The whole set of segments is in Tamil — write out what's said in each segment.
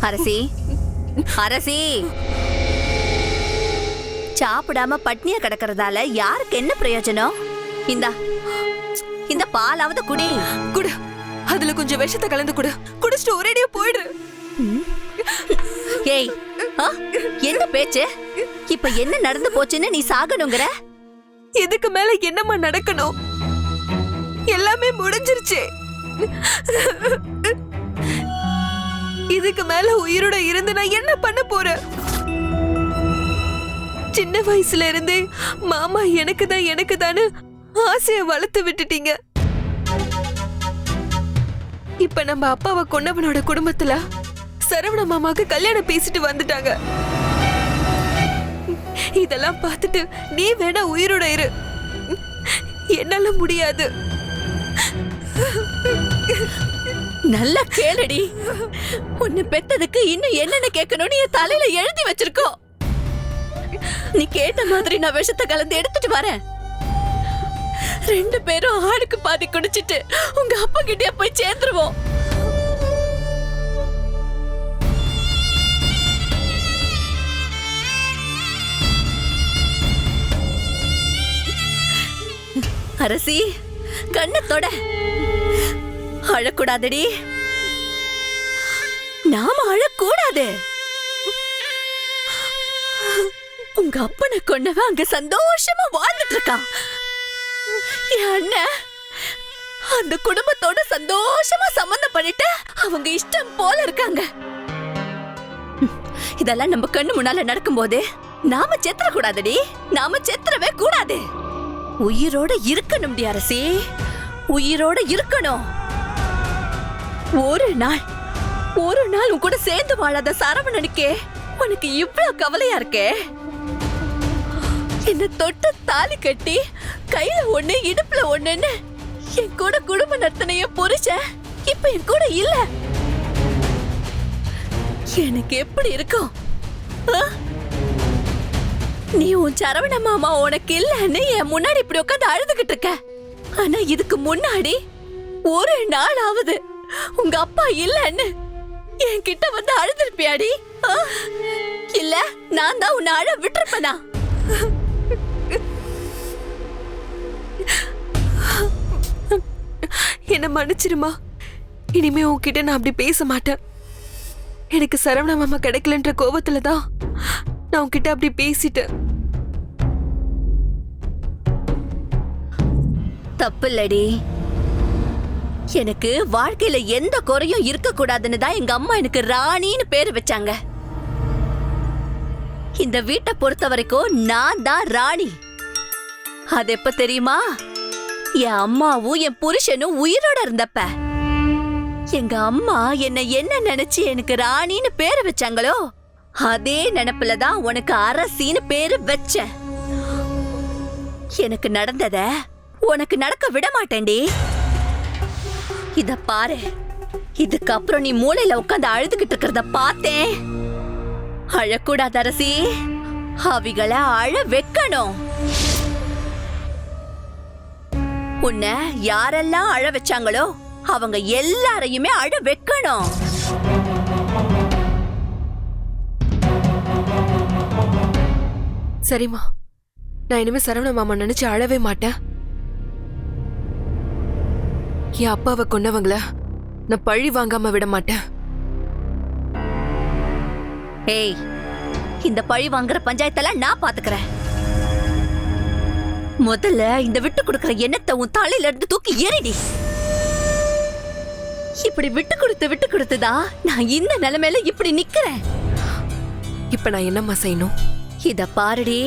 அரசி. அரசி. சாப்பிடாம பட்னியா கிடக்கறதால யாருக்கு என்ன பிரயோஜனம்? இந்தா இந்த பாலாவது குடி. குடு. அதுல கொஞ்சம் விஷத்தை கலந்து குடு. குடிச்சிட்டு ஒரேடியா போயிடு. ஏய்? என்ன பேச்சு? இப்ப என்ன நடந்து போச்சுன்னு நீ சாகணுங்கிற? இதுக்கு மேல என்னம்மா நடக்கணும்? எல்லாமே முடிஞ்சிருச்சு. இதுக்கு மேல உயிரோட இருந்து நான் என்ன பண்ண போறேன்? சின்ன வயசுல இருந்தே மாமா எனக்கு தான் எனக்கு தானு ஆசைய வளர்த்து விட்டுட்டீங்க. இப்ப நம்ம அப்பாவை கொண்டவனோட குடும்பத்துல சரவண மாமாக்கு கல்யாணம் பேசிட்டு வந்துட்டாங்க. இதெல்லாம் பார்த்துட்டு நீ வேணா உயிரோட இரு. என்னால முடியாது. நல்லா கேளுடி. உன்னை பெத்ததுக்கு இன்னும் என்னென்ன கேட்கணும்னு என் தலையில எழுதி வச்சிருக்கோம். நீ கேட்ட மாதிரி நான் விஷத்தை கலந்து எடுத்துட்டு வரேன். ரெண்டு பேரும் ஆளுக்கு பாதி குடிச்சிட்டு உங்க அப்பா கிட்டே போய் சேர்ந்துருவோம். அரசி கண்ணத்தோட அழக்கூடாதடி. நாம அழக்கூடாது. உங்க அப்பனை கொண்டவன் அங்க சந்தோஷமா வாழ்ந்துட்டு இருக்கான் என் அண்ணன் அந்த குடும்பத்தோட சந்தோஷமா சம்பந்தம் பண்ணிட்டு அவங்க இஷ்டம் போல இருக்காங்க. இதெல்லாம் நம்ம கண்ணு முன்னால நடக்கும்போது நாம செத்துற கூடாதடி நாம செத்துறவே கூடாது. உயிரோட இருக்கணும் அரசி. உயிரோட இருக்கணும். ஒரு நாள் ஒரு நாள் உன் கூட சேர்ந்து வாழாத சரவணனுக்கே உனக்கு இவ்வளவு கவலையா இருக்கே? என்ன தொட்டு தாலி கட்டி கையில ஒண்ணு இடுப்புல ஒண்ணுன்னு என் கூட குடும்ப நடத்தினைய புரிச்ச இப்ப என் கூட இல்ல. எனக்கு எப்படி இருக்கும்? நீ உன் சரவண மாமா உனக்கு இல்லன்னு என் முன்னாடி இப்படி உட்காந்து அழுதுகிட்டு இருக்க. ஆனா இதுக்கு முன்னாடி ஒரு நாள் ஆகுது உங்க அப்பா இல்லன்னு என்கிட்ட வந்து அழுதுருப்பியாடி? இல்ல நான் தான் உன்னை அழ விட்டுருப்பனா? என்ன மன்னிச்சிருமா? இனிமே உன்கிட்ட நான் அப்படி பேச மாட்டேன். எனக்கு சரவண மாமா கிடைக்கலன்ற கோபத்துல தான் நான் உன்கிட்ட அப்படி பேசிட்டேன். தப்பு இல்லடி எனக்கு வாழ்க்கையில எந்த குறையும் இருக்க கூடாதுன்னு தான் எங்க அம்மா எனக்கு ராணின்னு பேரு வச்சாங்க. இந்த வீட்டை பொறுத்த வரைக்கும் நான் தான் ராணி. அது எப்ப தெரியுமா? என் அம்மாவும் என் புருஷனும் உயிரோட இருந்தப்ப. எங்க அம்மா என்ன என்ன நினைச்சு எனக்கு ராணின்னு பேரு வச்சாங்களோ அதே நினைப்புல தான் உனக்கு அரசின்னு பேரு வச்சேன். எனக்கு நடந்தத உனக்கு நடக்க விட மாட்டேன்டி. இத பாரு. இதுக்கப்புறம் நீ மூளையில உட்காந்து அழுதுகிட்டு இருக்கிறத பார்த்தேன். அழக்கூடாத அரசி. அவிகளை அழ வைக்கணும். உன்னை யாரெல்லாம் அழ வச்சாங்களோ அவங்க எல்லாரையுமே அழ வைக்கணும். சரிம்மா. நான் இனிமே சரவண மாமா நினைச்சு அழவே மாட்டேன். என் அப்பாவை கொன்னவங்கள நான் பழி வாங்காம விட மாட்டேன். ஏய் இந்த பழி வாங்குற பஞ்சாயத்தெல்லாம் நான் பாத்துக்கிறேன். முதல்ல இந்த விட்டு கொடுக்கிற எண்ணத்தை உன் தலையில இருந்து தூக்கி எறிடி. இப்படி விட்டு கொடுத்து விட்டு கொடுத்துதான் நான் இந்த நிலைமையில இப்படி நிக்கிறேன். இப்ப நான் என்னம்மா செய்யணும்? இத பாருடி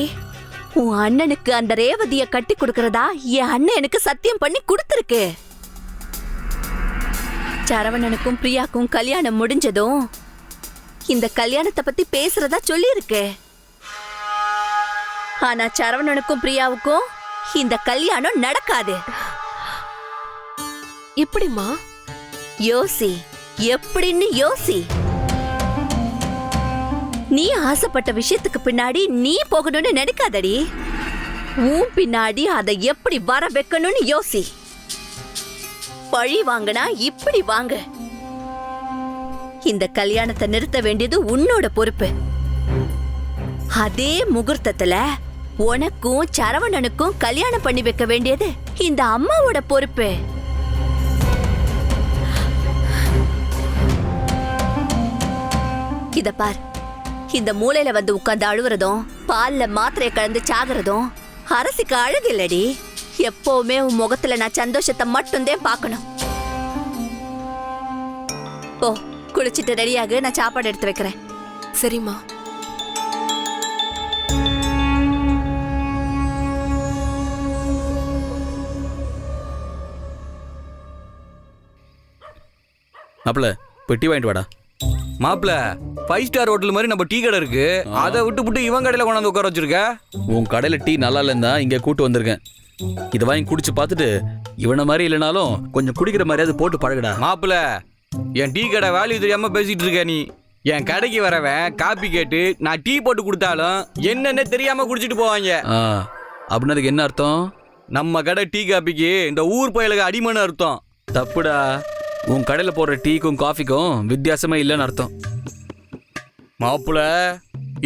உன் அண்ணனுக்கு அந்த ரேவதிய கட்டி கொடுக்கறதா என் அண்ணன் எனக்கு சத்தியம் பண்ணி கொடுத்துருக்கு. சரவணனுக்கும் பிரியாக்கும் கல்யாணம் முடிஞ்சதும் இந்த கல்யாணத்தை பத்தி பேசுறதா சொல்லியிருக்கு. ஆனா சரவணனுக்கும் பிரியாவுக்கும் இந்த கல்யாணம் நடக்காது. எப்படிம்மா? யோசி எப்படின்னு யோசி. நீ ஆசைப்பட்ட விஷயத்துக்கு பின்னாடி நீ போகணும்னு நினைக்காதடி. உன் பின்னாடி அதை எப்படி வர வைக்கணும்னு யோசி. பழி வாங்கினா இப்படி வாங்க. இந்த கல்யாணத்தை நிறுத்த வேண்டியது உன்னோட பொறுப்பு. அதே முகூர்த்தத்துல உனக்கும் சரவணனுக்கும் கல்யாணம் பண்ணி வைக்க வேண்டியது இந்த அம்மாவோட பொறுப்பு. இத பார். இந்த மூலையில வந்து உட்கார்ந்து அழுவுறதும் பால்ல மாத்திரையை கலந்து சாகுறதும் அரசிக்கு அழகு இல்லடி. எப்பவுமே உன் முகத்துல நான் சந்தோஷத்தை மட்டும்தான் பார்க்கணும். போ குளிச்சிட்டு ரெடியாகு நான் சாப்பாடு எடுத்து வைக்கிறேன். சரிம்மா. மாப்பிள பெட்டி வாங்கிட்டு வாடா. மாப்பிள ஃபைவ் ஸ்டார் ஹோட்டல் மாதிரி நம்ம டீ கடை இருக்கு. அதை விட்டு விட்டு இவன் கடையில கொண்டாந்து உட்கார வச்சிருக்க? உன் கடையில டீ நல்லா இல்லைன்னா இங்க கூட்டு வந்திருக்கேன். இதை வாங்கி குடிச்சு பார்த்துட்டு இவனை மாதிரி இல்லைனாலும் கொஞ்சம் குடிக்கிற மாதிரியாவது போட்டு பழகுடா. மாப்பிள என் டீ கடை வேல்யூ தெரியாம பேசிட்டு இருக்க நீ. என் கடைக்கு வரவன் காப்பி கேட்டு நான் டீ போட்டு கொடுத்தாலும் என்னன்னு தெரியாம குடிச்சிட்டு போவாங்க. ஆ அப்படின்னா அதுக்கு என்ன அர்த்தம்? நம்ம கடை டீ காப்பிக்கு இந்த ஊர் பயலுக்கு அடிமனு அர்த்தம். தப்புடா. உன் கடையில போடுற டீக்கும் காஃபிக்கும் வித்தியாசமே இல்லைன்னு அர்த்தம். மாப்பிள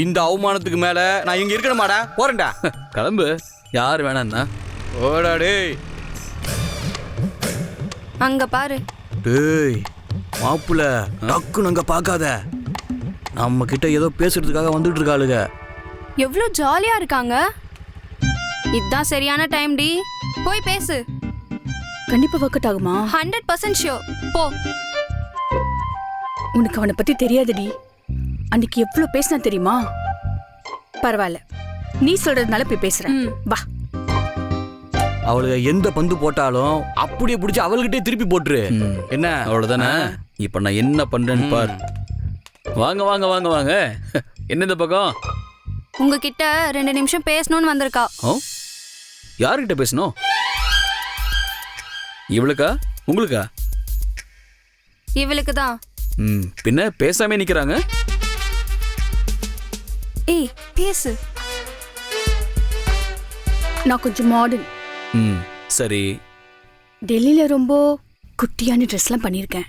இந்த அவமானத்துக்கு மேல நான் இங்க இருக்கணுமாடா? போறேன்டா. கிளம்பு. யார் வேணான்னா? ஓடா டேய். அங்க பாரு. டேய் மாப்பிள டக்குன்னு அங்க பார்க்காத நம்ம கிட்ட ஏதோ பேசுறதுக்காக வந்துட்டு இருக்காளுங்க எவ்வளோ ஜாலியா இருக்காங்க. இதுதான் சரியான டைம் டி. போய் பேசு. கண்டிப்பா ஒர்க் அவுட் ஆகுமா? ஹண்ட்ரட் பர்சன்ட் ஷியோர் போ. உனக்கு அவனை பத்தி தெரியாதுடி. அன்னைக்கு எவ்வளவு பேசினா தெரியுமா? பரவாயில்ல. நீ சொல்றதுனால போய் பேசுறேன். வா. அவளுக எந்த பந்து போட்டாலும் அப்படியே பிடிச்சி அவள்கிட்டே திருப்பி போட்டுரு. என்ன? அவ்வளவுதானே? இப்ப நான் என்ன பண்றேன்னு பார். வாங்க வாங்க வாங்க வாங்க. என்ன இந்த பக்கம்? உங்ககிட்ட ரெண்டு நிமிஷம் பேசணும்னு வந்திருக்கா. ஓ? யார்கிட்ட பேசணும்? இவளுக்கா? உங்களுக்கா? இவளுக்கு தான் ம் பின்ன பேசாம நிக்கிறாங்க. ஏய் பேசு. நான் கொஞ்சம் மாடர்ன் ம். சரி. டெல்லியில ரொம்ப குட்டியான ட்ரெஸ்லாம் பண்ணியிருக்கேன்.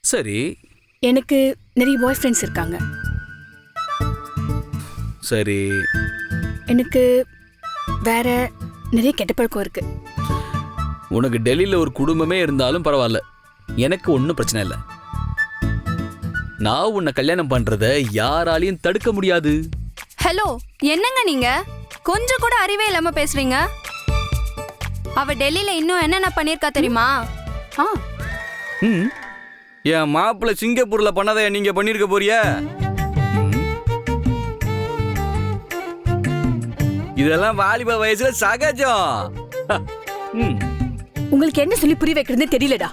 சரி. எனக்கு நிறைய பாய் ஃப்ரெண்ட்ஸ் இருக்காங்க. சரி. எனக்கு வேற நிறைய கெட்ட பழக்கம் இருக்கு. உனக்கு டெல்லியில ஒரு குடும்பமே இருந்தாலும் பரவாயில்ல. எனக்கு ஒன்றும் பிரச்சனை இல்லை. நான் உன்னை கல்யாணம் பண்றத யாராலையும் தடுக்க முடியாது. ஹலோ என்னங்க நீங்க? கொஞ்சம் கூட அறிவே இல்லாம பேசுறீங்க. அவ டெல்லியில இன்னும் என்னென்ன பண்ணிருக்கா தெரியுமா? ஆ. ம். என் மாப்பிள்ள சிங்கப்பூர்ல பண்ணதை நீங்க பண்ணிருக்க போறிய? இதெல்லாம் வாலிப வயசுல சகஜம். ம். உங்களுக்கு என்ன சொல்லி புரிய வைக்கிறதுன்னு தெரியலடா.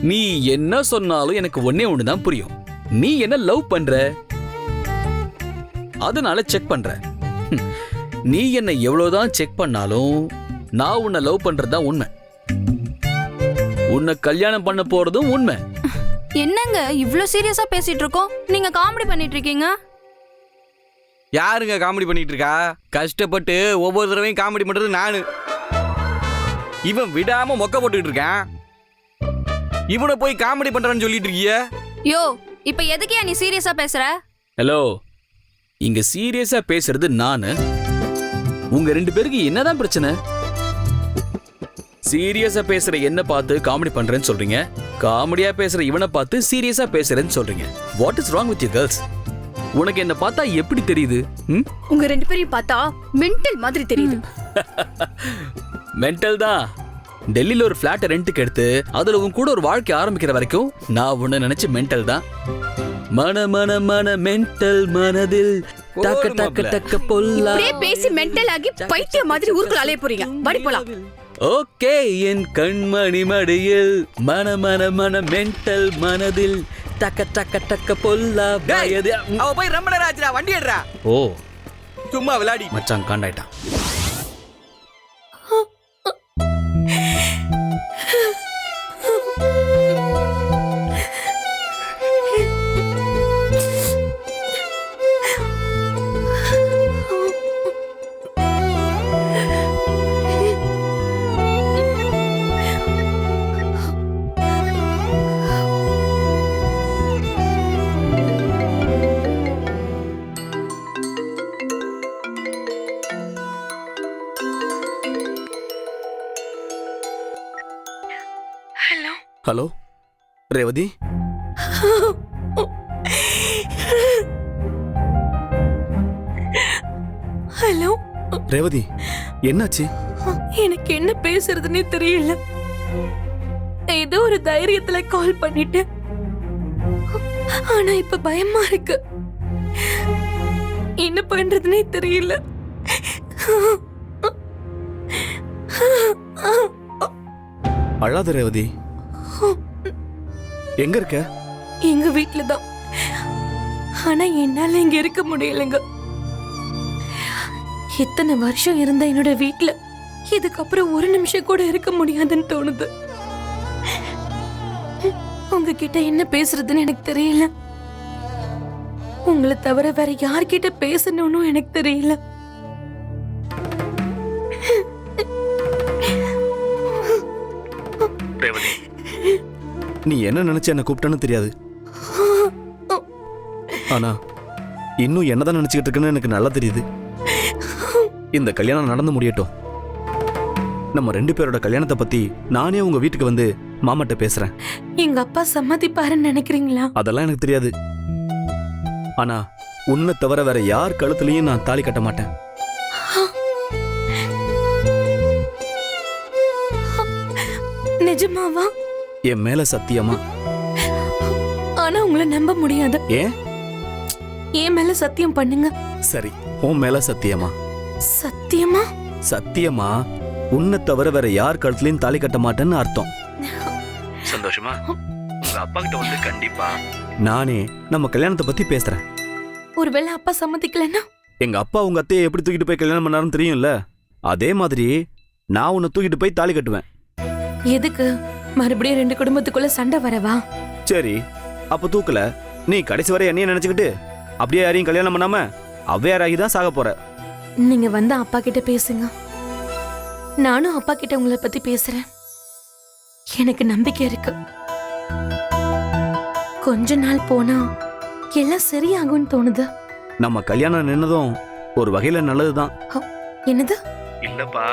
நீ என்ன சொன்னாலும் எனக்கு ஒன்னே ஒண்ணுதான் புரியும். நீ என்ன லவ் பண்ற? அதனால செக் பண்ற. நீ என்ன எவ்வளவுதான் செக் பண்ணாலும் நான் உன்னை லவ் பண்றதுதான் உண்மை. உன்னை கல்யாணம் பண்ண போறதும் உண்மை. என்னங்க இவ்ளோ சீரியஸா பேசிட்டு இருக்கோம் நீங்க காமெடி பண்ணிட்டு இருக்கீங்க யாருங்க காமெடி பண்ணிட்டு இருக்கா கஷ்டப்பட்டு ஒவ்வொரு தடவையும் காமெடி பண்றது நானு. இவன் விடாம மொக்க போட்டுக்கிட்டு இருக்கான். இவனை போய் காமெடி பண்றான்னு சொல்லிட்டு இருக்கிய? யோ இப்ப எதுக்கியா நீ சீரியஸா பேசுற? ஹலோ இங்க சீரியஸா பேசுறது நானு. உங்க ரெண்டு பேருக்கு என்னதான் பிரச்சனை? சீரியஸா பேசுற என்ன பார்த்து காமெடி பண்றேன்னு சொல்றீங்க? காமெடியா பேசுற இவனை பார்த்து சீரியஸா பேசுறேன்னு சொல்றீங்க. What is wrong with you girls உனக்கு என்ன பார்த்தா எப்படி தெரியுது? ம்? உங்க ரெண்டு பேரையும் பார்த்தா மென்டல் மாதிரி தெரியுது. மென்டல் தான். டெல்லியில ஒரு ஃபிளாட்டை ரெண்டுக்கு எடுத்து அதுல உன் கூட ஒரு வாழ்க்கை ஆரம்பிக்கிற வரைக்கும் நான் உன்னை நினைச்சு மென்டல் தான். மன மன மன மென்டல் மனதில் டக்க மாப்ள. டக்க பொல்லா பேசி மென்டல் ஆகி பைத்தியம் மாதிரி ஊருக்குள்ள அலைய போறீங்க. வாடி போலாம். ஓகே என் கண்மணி மடியில் மன மன மன மென்டல் மனதில் டக்க டக்க டக்க பொல்லா வயது. அவ போய் ரொம்ப நேரம் ஆச்சுடா வண்டி எடுறா. ஓ சும்மா விளையாடி மச்சான் காண்டாயிட்டான். ஹலோ ரேவதி? ஹலோ? ரேவதி என்னாச்சு? எனக்கு என்ன பேசுறதுன்னே தெரியல. ஏதோ ஒரு தைரியத்துல கால் பண்ணிட்டேன் ஆனா இப்ப பயமா இருக்கு. என்ன பண்றதுனே தெரியல. அழாத ரேவதி. எங்க இருக்க? எங்க வீட்ல தான் ஆனா என்னால இங்க இருக்க முடியலங்க. இத்தனை வருஷம் இருந்த என்னோட வீட்ல இதுக்கப்புறம் ஒரு நிமிஷம் கூட இருக்க முடியாதுன்னு தோணுது. உங்ககிட்ட என்ன பேசுறதுன்னு எனக்கு தெரியல. உங்களை தவிர வேற யார்கிட்ட பேசணும்னு எனக்கு தெரியல. நீ என்ன நினைச்சு என்ன கூப்பிட்டேன்னு தெரியாது. ஆனா இன்னும் என்னதான் நினைச்சுக்கிட்டு இருக்குன்னு எனக்கு நல்லா தெரியுது. இந்த கல்யாணம் நடந்து முடியட்டும். நம்ம ரெண்டு பேரோட கல்யாணத்தை பத்தி நானே உங்க வீட்டுக்கு வந்து மாமாட்ட பேசுறேன். எங்க அப்பா சம்மதிப்பாருன்னு நினைக்கிறீங்களா? அதெல்லாம் எனக்கு தெரியாது. ஆனா உன்னை தவிர வேற யார் கழுத்துலயும் நான் தாலி கட்ட மாட்டேன். நிஜமாவா? என் மேல சத்தியமா? ஆனா உங்களை நம்ப முடியாது. ஏன்? என் மேல சத்தியம் பண்ணுங்க. சரி உன் மேல சத்தியமா? சத்தியமா? சத்தியமா? உன்னை தவிர வேற யார் கழுத்துலயும் தாலி கட்ட மாட்டேன்னு அர்த்தம். சந்தோஷமா? உங்க அப்பா கிட்ட வந்து கண்டிப்பா. நானே நம்ம கல்யாணத்தை பத்தி பேசுறேன். ஒருவேளை அப்பா சம்மதிக்கலன்னா? எங்க அப்பா உங்க அத்தையை எப்படி தூக்கிட்டு போய் கல்யாணம் பண்ணாருன்னு தெரியும்ல? அதே மாதிரி நான் உன்னை தூக்கிட்டு போய் தாலி கட்டுவேன். எதுக்கு? மறுபடியும் ரெண்டு குடும்பத்துக்குள்ள சண்டை வரவா? சரி அப்ப தூக்கல. நீ கடைசி வரை என்னைய நினைச்சுக்கிட்டு அப்படியே யாரையும் கல்யாணம் பண்ணாம அவ்வையாராகி தான் சாக போற. நீங்க வந்து அப்பா கிட்ட பேசுங்க. நானும் அப்பா கிட்ட உங்களை பத்தி பேசுறேன். எனக்கு நம்பிக்கை இருக்கு. கொஞ்ச நாள் போனா எல்லாம் சரியாகும்னு தோணுது. நம்ம கல்யாணம் நின்னதும் ஒரு வகையில நல்லதுதான். என்னது? இல்லப்பா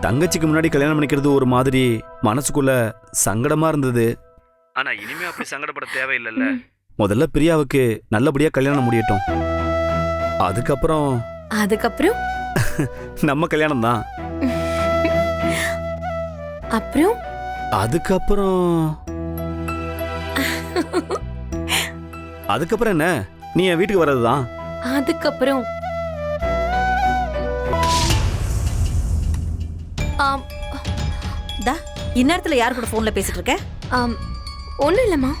தங்கச்சிக்கு முன்னாடி கல்யாணம் பண்ணிக்கிறது ஒரு மாதிரி மனசுக்குள்ள சங்கடமா இருந்தது. ஆனா இனிமே அப்படி சங்கடப்பட தேவையில்லைல்ல. முதல்ல பிரியாவுக்கு நல்லபடியா கல்யாணம் முடியட்டும். அதுக்கப்புறம் அதுக்கப்புறம்? நம்ம கல்யாணம் தான். அப்புறம்? அதுக்கப்புறம் அதுக்கப்புறம் என்ன? நீ என் வீட்டுக்கு வர்றதுதான். அதுக்கப்புறம் இந்நேரத்துல யார் கூட போன்ல பேசிட்டு இருக்க ஆம் ஒன்றும் இல்லைம்மா.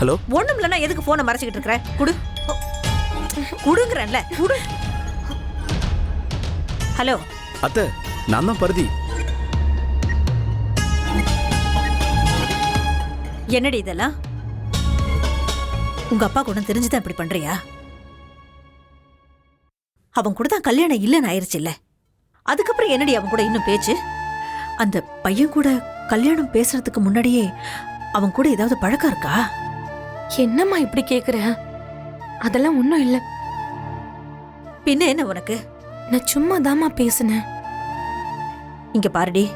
ஹலோ? ஒண்ணும் இல்லைன்னா எதுக்கு போனை மறைச்சிக்கிட்டு இருக்கிற குடு. குடுங்கறேன்ல. குடு. ஹலோ. அத்தை நான் தான் பருதி. என்னடி இதெல்லாம்? உங்க அப்பா கூட தெரிஞ்சுதான் இப்படி பண்றியா? அவன் கூட தான் கல்யாணம் இல்லைன்னு ஆயிருச்சு இல்ல அதுக்கப்புறம் என்னடி அவன் கூட இன்னும் பேச்சு? அந்த பையன் கூட கல்யாணம் பேசுறதுக்கு முன்னாடியே அவன் கூட ஏதாவது பழக்கம் இருக்கா? என்னம்மா இப்படி கேக்குற? அதெல்லாம் ஒன்றும் இல்லை. பின்ன என்ன உனக்கு? நான் சும்மா தாம்மா பேசினேன் இங்க பாருடி.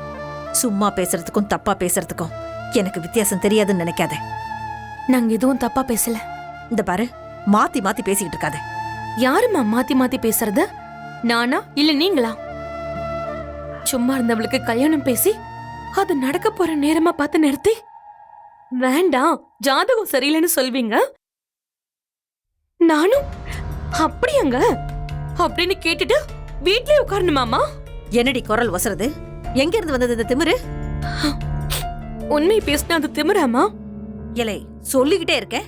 சும்மா பேசுறதுக்கும் தப்பா பேசுறதுக்கும் எனக்கு வித்தியாசம் தெரியாதுன்னு நினைக்காத. நாங்க எதுவும் தப்பா பேசல. இந்த பாரு மாத்தி மாத்தி பேசிக்கிட்டு இருக்காத. யாரும்மா மாத்தி மாத்தி பேசுறது? நானா இல்ல நீங்களா? சும்மா இருந்தவளுக்கு கல்யாணம் பேசி அது நடக்க போற நேரமா பார்த்து நிறுத்தி. வேண்டாம் ஜாதகம் சரியில்லைன்னு சொல்வீங்க? நானும் அப்படியாங்க? அப்படின்னு கேட்டுட்டு வீட்லயே உட்காரணுமாமா என்னடி குரல் ஒசறது? எங்க இருந்து வந்தது இந்த திமிரு? உண்மை பேசினா அது திமிராமா இலை சொல்லிக்கிட்டே இருக்க?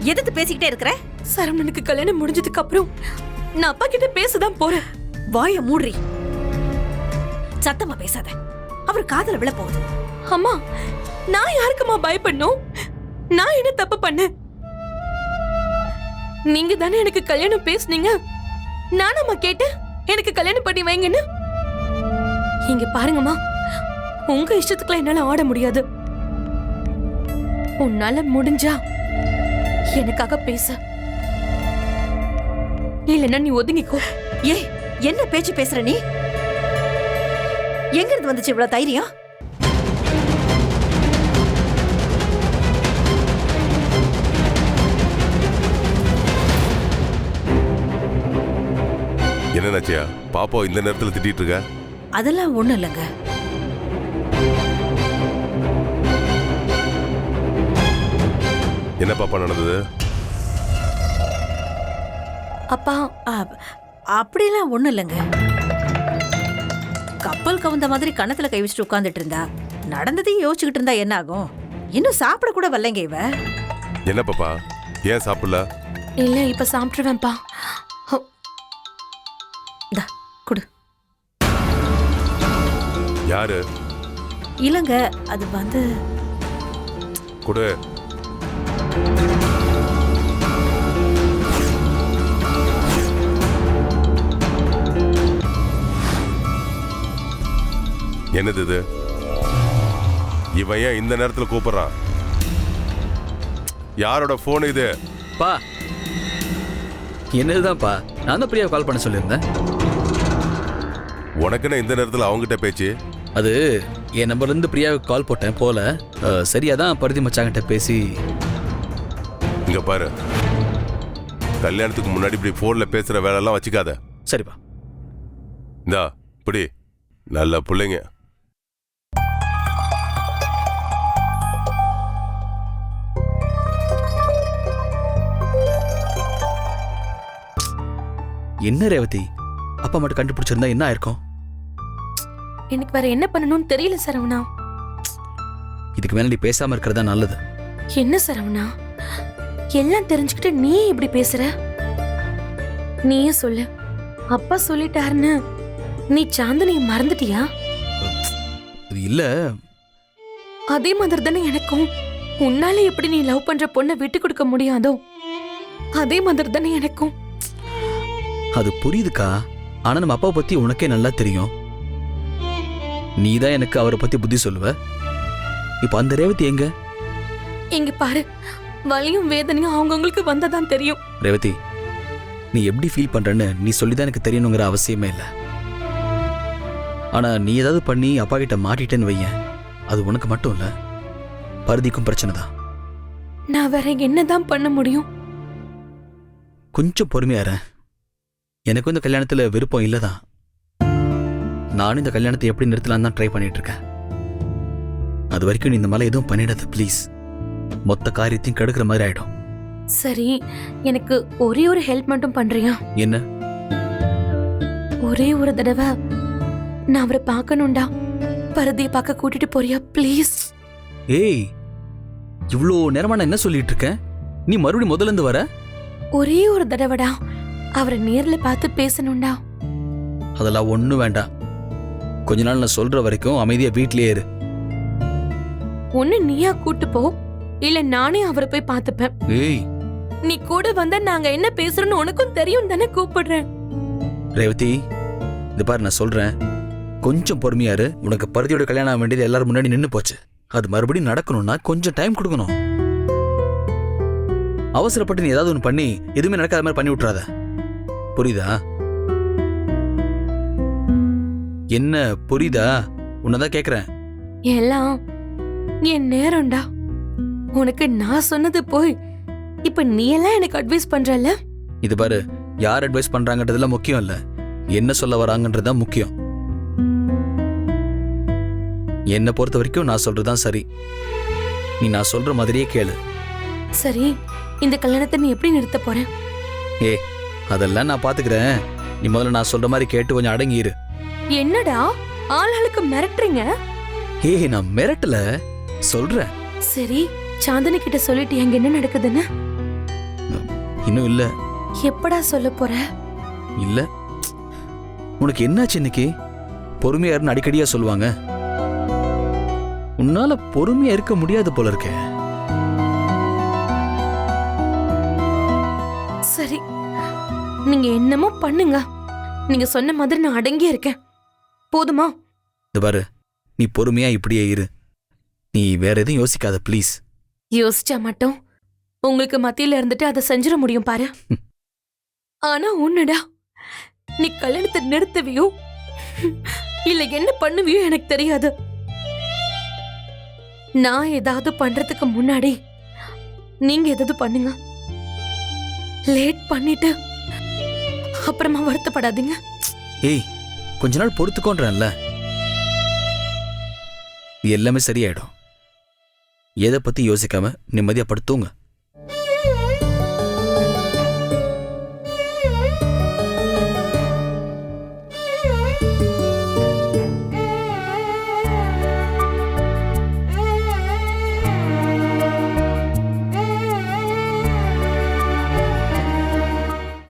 எதிர்த்து பேசிக்கிட்டே இருக்கிற? சரவணனுக்கு கல்யாணம் முடிஞ்சதுக்கு அப்புறம் நான் அப்பா கிட்ட பேசதான் போறேன். வாய மூடுறி. சத்தமா பேசாத. அவர் காதல விழ போகுது. அம்மா நான் யாருக்குமா பயப்படணும்? நான் என்ன தப்பு பண்ணேன் நீங்க தானே எனக்கு கல்யாணம் பேசுனீங்க? நானம்மா கேட்டேன் எனக்கு கல்யாணம் பண்ணி வைங்கன்னு. இங்க பாருங்கம்மா உங்க இஷ்டத்துக்குலாம் என்னால ஆட முடியாது. உன்னால முடிஞ்சா எனக்காக பேச. இல்லைன்னா நீ ஒதுங்கிக்கோ. ஏ என்ன பேச்சு பேசுற நீ? எங்க இருந்து வந்துச்சு இவ்வளவு தைரியம்? என்னாச்சியா பாப்பா இந்த நேரத்துல திட்டிட்டு இருக்க? அதெல்லாம் ஒண்ணும் இல்லைங்க. என்ன பாப்பா நடந்தது? அப்பா அப்படிலாம் ஒண்ணும் இல்லைங்க. கப்பல் கவுந்த மாதிரி கணத்துல கை வச்சுட்டு உட்கார்ந்துட்டு இருந்தா நடந்ததையும் யோசிச்சுக்கிட்டு இருந்தா என்ன ஆகும்? இன்னும் சாப்பிட கூட வரலைங்க இவ. என்ன பாப்பா? ஏன் சாப்பிடல? இல்ல இப்ப சாப்பிட்டுருவேன்ப்பா. குடு. யாரு? இல்லைங்க அது வந்து கொடு. என்னது இது? இவன் ஏன் இந்த நேரத்துல கூப்பிடுறான் யாரோட போன் இது? பா. என்னதுதான்ப்பா? நான் தான் பிரியா கால் பண்ண சொல்லியிருந்தேன். உனக்குன்னு இந்த நேரத்துல அவங்ககிட்ட பேச்சு? அது என் நம்பர்லேருந்து பிரியாவுக்கு கால் போட்டேன் போல. அஹ், சரி அதான் பருதி மச்சாங்கிட்ட பேசி. இங்க பாரு. கல்யாணத்துக்கு முன்னாடி இப்படி போன்ல பேசுற வேலையெல்லாம் வச்சுக்காத. சரிப்பா. இந்தா இப்படி நல்ல பிள்ளைங்க. என்ன ரேவதி? அப்பா மட்டும் கண்டுபிடிச்சிருந்தா என்ன ஆயிருக்கும்? எனக்கு வேற என்ன பண்ணணும்னு தெரியல சரவணா. இதுக்கு மேல நீ பேசாம இருக்கிறதா நல்லது. என்ன சரவணா? எல்லாம் தெரிஞ்சுக்கிட்டு நீ இப்படி பேசுற? நீயே சொல்லு. அப்பா சொல்லிட்டாருன்னு நீ சாந்தினிய மறந்துட்டியா? இல்ல. அதே மாதிரி தானே எனக்கும். உன்னால எப்படி நீ லவ் பண்ற பொண்ணை விட்டு கொடுக்க முடியாதோ? அதே மாதிரி தானே எனக்கும். அது புரியுதுக்கா? ஆனா நம்ம அப்பாவை பத்தி உனக்கே நல்லா தெரியும். நீ தான் எனக்கு அவரை பத்தி புத்தி சொல்லுவ? இப்ப அந்த ரேவதி எங்க? இங்க பாரு. வலியும் வேதனையும் அவங்கவுங்களுக்கு வந்ததான் தெரியும். ரேவதி நீ எப்படி ஃபீல் பண்றன்னு நீ சொல்லிதான் எனக்கு தெரியணுங்கிற அவசியமே இல்லை. ஆனா நீ ஏதாவது பண்ணி அப்பா கிட்ட மாட்டிட்டேன்னு வையேன். அது உனக்கு மட்டும் இல்ல. பருதிக்கும் பிரச்சனை தான். நான் வேற என்னதான் பண்ண முடியும்? கொஞ்சம் பொறுமையா இரு. எனக்கும் இந்த கல்யாணத்துல விருப்பம் இல்லதான் நானும் இந்த கல்யாணத்தை எப்படி நிறுத்தலாம் தான் ட்ரை பண்ணிட்டு இருக்கேன். அது வரைக்கும் நீ இந்த மாதிரி எதுவும் பண்ணிடாத ப்ளீஸ் மொத்த காரியத்தையும் கெடுக்கிற மாதிரி ஆயிடும். சரி எனக்கு ஒரே ஒரு ஹெல்ப் மட்டும் பண்றியா? என்ன? ஒரே ஒரு தடவை நான் அவரை பார்க்கணும்டா. பரதிய பார்க்க கூட்டிட்டு போறியா ப்ளீஸ் ஏய் இவ்வளோ நேரமா நான் என்ன சொல்லிட்டு இருக்கேன்? நீ மறுபடியும் முதல்ல இருந்து வர? ஒரே ஒரு தடவைடா. அவரை நேர்ல பார்த்து பேசணும்டா. அதெல்லாம் ஒன்றும் வேண்டாம். கொஞ்ச நாள் நான் சொல்ற வரைக்கும் அமைதியா வீட்லயே இரு. ஒண்ணு நீயா கூட்டு போ. இல்ல நானே அவரை போய் பார்த்துப்பேன். ஏய். நீ கூட வந்தா நாங்க என்ன பேசுறோம்னு உனக்கும் தெரியும் தானே கூப்பிடுறேன். ரேவதி இந்த பாரு நான் சொல்றேன். கொஞ்சம் பொறுமையா இரு. உனக்கு பருதியோட கல்யாணம் ஆக வேண்டியது எல்லாரும் முன்னாடி நின்னு போச்சு. அது மறுபடியும் நடக்கணும்னா கொஞ்சம் டைம் கொடுக்கணும். அவசரப்பட்டு நீ ஏதாவது ஒன்று பண்ணி எதுவுமே நடக்காத மாதிரி பண்ணி விட்றாத புரியுதா? என்ன புரியுதா? உன்னதான் கேக்குறேன். எல்லாம் என் நேரம்டா. உனக்கு நான் சொன்னது போய் இப்ப நீ எல்லாம் எனக்கு அட்வைஸ் பண்றல இது பாரு யார் அட்வைஸ் பண்றாங்கன்றதுலாம் முக்கியம் இல்ல. என்ன சொல்ல வராங்கன்றதுதான் முக்கியம். என்னை பொறுத்த வரைக்கும் நான் சொல்றதுதான் சரி. நீ நான் சொல்ற மாதிரியே கேளு. சரி இந்த கல்யாணத்தை நீ எப்படி நிறுத்த போற? ஏ அதெல்லாம் நான் பாத்துக்கிறேன். நீ முதல்ல நான் சொல்ற மாதிரி கேட்டு கொஞ்சம் அடங்கி இரு என்னடா ஆளாளுக்கு மிரட்டுறீங்க? ஏய் நான் மிரட்டல? சொல்றேன். சரி சாந்தினி கிட்ட சொல்லிட்டு அங்க என்ன நடக்குதுன்னு? இன்னும் இல்ல. எப்படா சொல்ல போற? இல்ல. உனக்கு என்னாச்சு இன்னைக்கு? பொறுமையா இருன்னு அடிக்கடியா சொல்லுவாங்க. உன்னால பொறுமையா இருக்க முடியாது போல இருக்கே. நீங்க என்னமோ பண்ணுங்க. நீங்க சொன்ன மாதிரி நான் அடங்கி இருக்கேன். போதுமா? இது பாரு நீ பொறுமையா இப்படியே இரு. நீ வேற எதுவும் யோசிக்காத ப்ளீஸ் யோசிச்சா மட்டும் உங்களுக்கு மத்தியில இருந்துட்டு அதை செஞ்சிட முடியும் பாரு. ஆனா உன்னடா நீ கல்யாணத்தை நிறுத்துவியோ? இல்ல என்ன பண்ணுவியோ எனக்கு தெரியாது. நான் ஏதாவது பண்றதுக்கு முன்னாடி நீங்க ஏதாவது பண்ணுங்க. லேட் பண்ணிட்டு அப்புறமா வருத்தப்படாதீங்க. ஏய் கொஞ்ச நாள் பொறுத்துக்கோன்றேன்ல. எல்லாமே சரியாயிடும். எதை பத்தி யோசிக்காம நிம்மதியா படுத்துங்க.